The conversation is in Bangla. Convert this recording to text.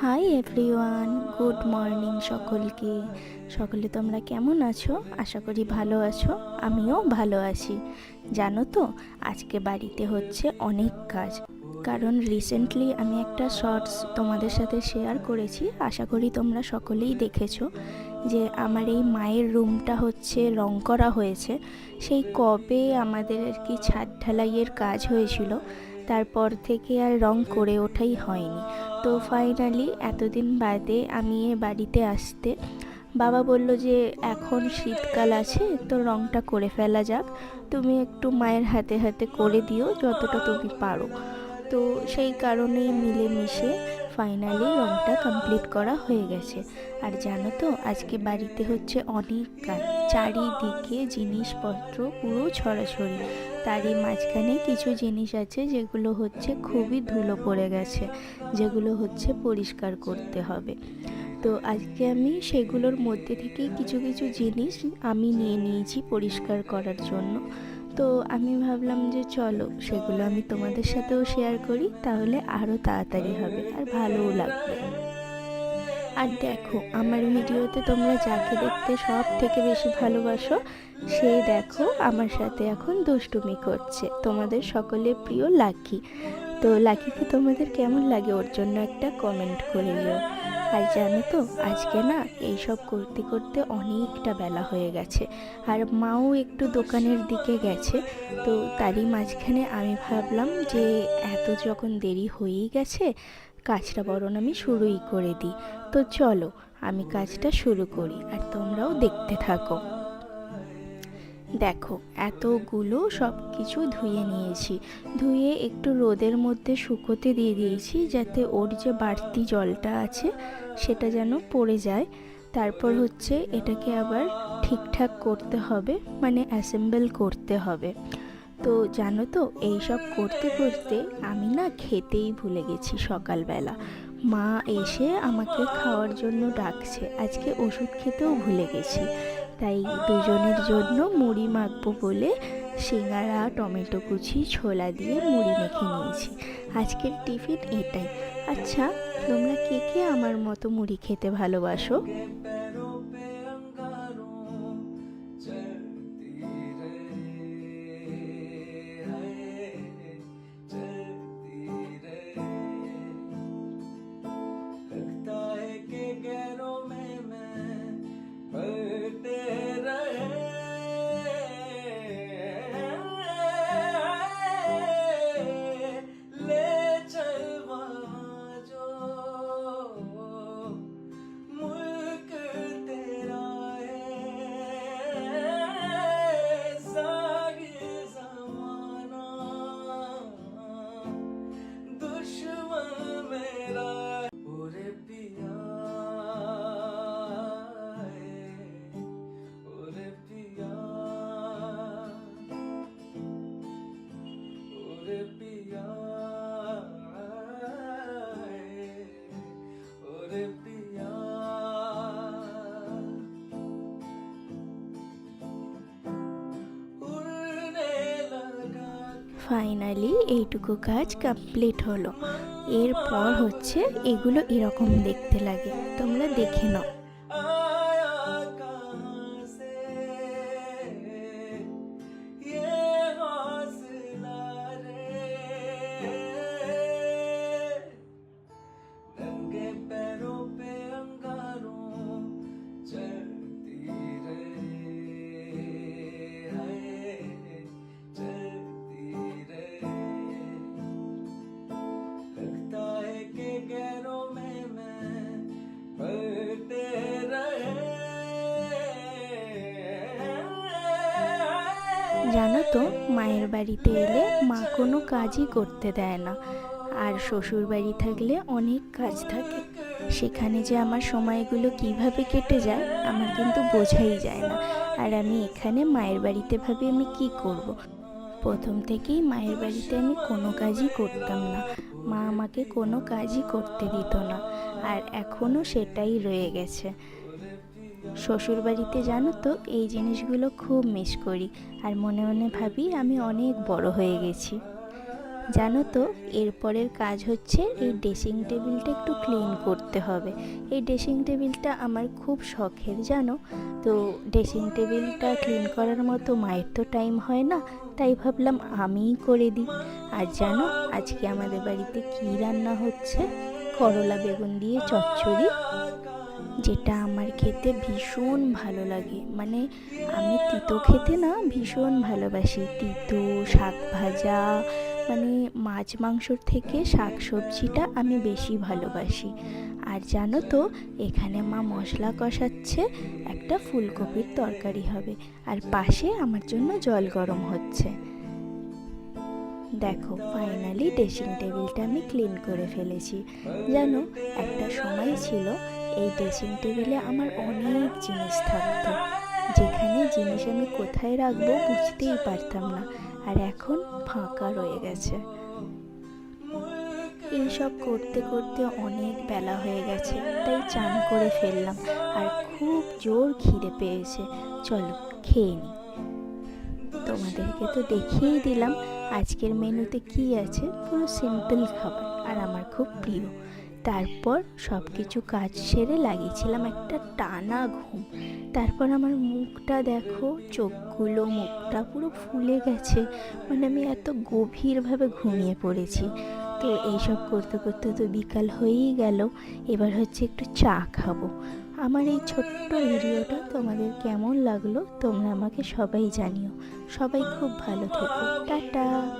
হাই এভরিওয়ান গুড মর্নিং সকলকে। সকলে তোমরা কেমন আছো? আশা করি ভালো আছো। আমিও ভালো আছি। জানো তো, আজকে বাড়িতে হচ্ছে অনেক কাজ। কারণ রিসেন্টলি আমি একটা শর্টস তোমাদের সাথে শেয়ার করেছি। আশা করি তোমরা সকলেই দেখেছ যে আমার এই মায়ের রুমটা হচ্ছে রং করা হয়েছে। সেই কবে আমাদের আর কি ছাদ ঢালাইয়ের কাজ হয়েছিল। তারপর থেকে আর রং করে ওঠাই হয়নি। তো ফাইনালি এতদিন বাদে আমি এ বাড়িতে আসতে বাবা বলল যে, এখন শীতকাল আছে, তো রংটা করে ফেলা যাক। তুমি একটু মায়ের হাতে হাতে করে দিও যতটা তুমি পারো। তো সেই কারণেই মিলেমিশে ফাইনালি রংটা কমপ্লিট করা হয়ে গেছে। আর জানো তো, আজকে বাড়িতে হচ্ছে অনেক কাজ। চারিদিকে জিনিসপত্র পুরো ছড়াছড়ি। তারই মাঝখানে কিছু জিনিস আছে যেগুলো হচ্ছে খুবই ধুলো পড়ে গেছে, যেগুলো হচ্ছে পরিষ্কার করতে হবে। তো আজকে আমি সেগুলোর মধ্যে থেকে কিছু কিছু জিনিস আমি নিয়ে নিয়েছি পরিষ্কার করার জন্য। তো আমি ভাবলাম যে চলো সেগুলো আমি তোমাদের সাথেও শেয়ার করি, তাহলে আরও তাড়াতাড়ি হবে আর ভালোও লাগবে। আর দেখো, আমার ভিডিওতে তোমরা যাকে দেখতে সব থেকে বেশি ভালোবাসো সে দেখো আমার সাথে এখন দুষ্টুমি করছে। তোমাদের সকলের প্রিয় লাকি। তো লাকিকে তোমাদের কেমন লাগে ওর জন্য একটা কমেন্ট করে দিও। আর জানো তো, আজকে না এইসব করতে করতে অনেকটা বেলা হয়ে গেছে। আর মাও একটু দোকানের দিকে গেছে, তো তারই মাঝখানে আমি ভাবলাম যে এত যখন দেরি হয়েই গেছে কাজটা বরং আমি শুরুই করে দিই। তো চলো, আমি কাজটা শুরু করি আর তোমরাও দেখতে থাকো। দেখো, এতগুলো সব কিছু ধুয়ে নিয়েছি। ধুয়ে একটু রোদের মধ্যে শুকোতে দিয়ে দিয়েছি যাতে ওর যে বাড়তি জলটা আছে সেটা যেন পড়ে যায়। তারপর হচ্ছে এটাকে আবার ঠিকঠাক করতে হবে মানে অ্যাসেম্বল করতে হবে। তো জানো তো, এইসব করতে করতে আমি না খেতেই ভুলে গেছি সকালবেলা। মা এসে আমাকে খাওয়ার জন্য ডাকছে। আজকে ওষুধ খেতেও ভুলে গেছি। তাই দুজনের জন্য মুড়ি মাখবো বলে সিঙ্গারা, টমেটো কুচি, ছোলা দিয়ে মুড়ি মেখে নিয়েছি। আজকের টিফিন এটাই। আচ্ছা তোমরা কে কে আমার মতো মুড়ি খেতে ভালোবাসো? ফাইনালি এইটুকু কাজ কমপ্লিট হলো। এরপর হচ্ছে এগুলো এরকম দেখতে লাগে। তোমরা দেখে নাও। জানো তো মায়ের বাড়িতে এলে মা কোনো কাজই করতে দেয় না। আর শ্বশুর বাড়ি থাকলে অনেক কাজ থাকে। সেখানে যে আমার সময়গুলো কীভাবে কেটে যায়, আমার কিন্তু বোঝাই যায় না। আর আমি এখানে মায়ের বাড়িতে ভাবি আমি কি করব। প্রথম থেকেই মায়ের বাড়িতে আমি কোনো কাজই করতাম না। মা আমাকে কোনো কাজই করতে দিত না। আর এখনও সেটাই রয়ে গেছে। শ্বশুর বাড়িতে জানো তো, এই জিনিসগুলো খুব মিস করি। আর মনে মনে ভাবি আমি অনেক বড় হয়ে গেছি। জানো তো এরপরের কাজ হচ্ছে এই ড্রেসিং টেবিলটা একটু ক্লিন করতে হবে। এই ড্রেসিং টেবিলটা আমার খুব শখের, জানো? তো ড্রেসিং টেবিলটা ক্লিন করার মতো মায়ের তো টাইম হয় না, তাই ভাবলাম আমিই করে দিই। আর জানো, আজকে আমাদের বাড়িতে কী রান্না হচ্ছে? করলা বেগুন দিয়ে চচ্চড়ি। যেটা আমার খেতে ভীষণ ভালো লাগে। মানে আমি তিতো খেতে না ভীষণ ভালোবাসি। তিতো, শাক ভাজা মানে মাছ মাংসর থেকে শাক সবজিটা আমি বেশি ভালোবাসি। আর জানো তো, এখানে মা মশলা কষাচ্ছে, একটা ফুলকপির তরকারি হবে। আর পাশে আমার জন্য জল গরম হচ্ছে। দেখো ফাইনালি ড্রেসিং টেবিলটা আমি ক্লিন করে ফেলেছি। জানো, একটা সময় ছিল এই ড্রেসিং টেবিলে আমার অনেক জিনিস থাকতো। যেখানে জিনিস আমি কোথায় রাখব বুঝতেই পারতাম না, আর এখন ফাঁকা রয়ে গেছে। এইসব করতে করতে অনেক বেলা হয়ে গেছে, তাই চান করে ফেললাম, আর খুব জোর খিদে পেয়েছে। চলো, খেয়ে নিই তোমাদেরকে তো দেখিয়েই দিলাম, আজকের মেনুতে কি আছে? পুরো সিম্পল খাবার, আর আমার খুব প্রিয়। তারপর সব কিছু কাজ সেরে লাগিয়েছিলাম একটা টানা ঘুম। তারপর আমার মুখটা দেখো, চোখগুলো, মুখটা পুরো ফুলে গেছে। মানে আমি এত গভীরভাবে ঘুমিয়ে পড়েছি। তো এইসব করতে করতে তো বিকাল হয়েই গেল। এবার হচ্ছে একটু চা খাব। আমার এই ছোট্ট ভিডিওটা তোমাদের কেমন লাগল তোমরা আমাকে সবাই জানিও। সবাই খুব ভালো থেকো। টাটা!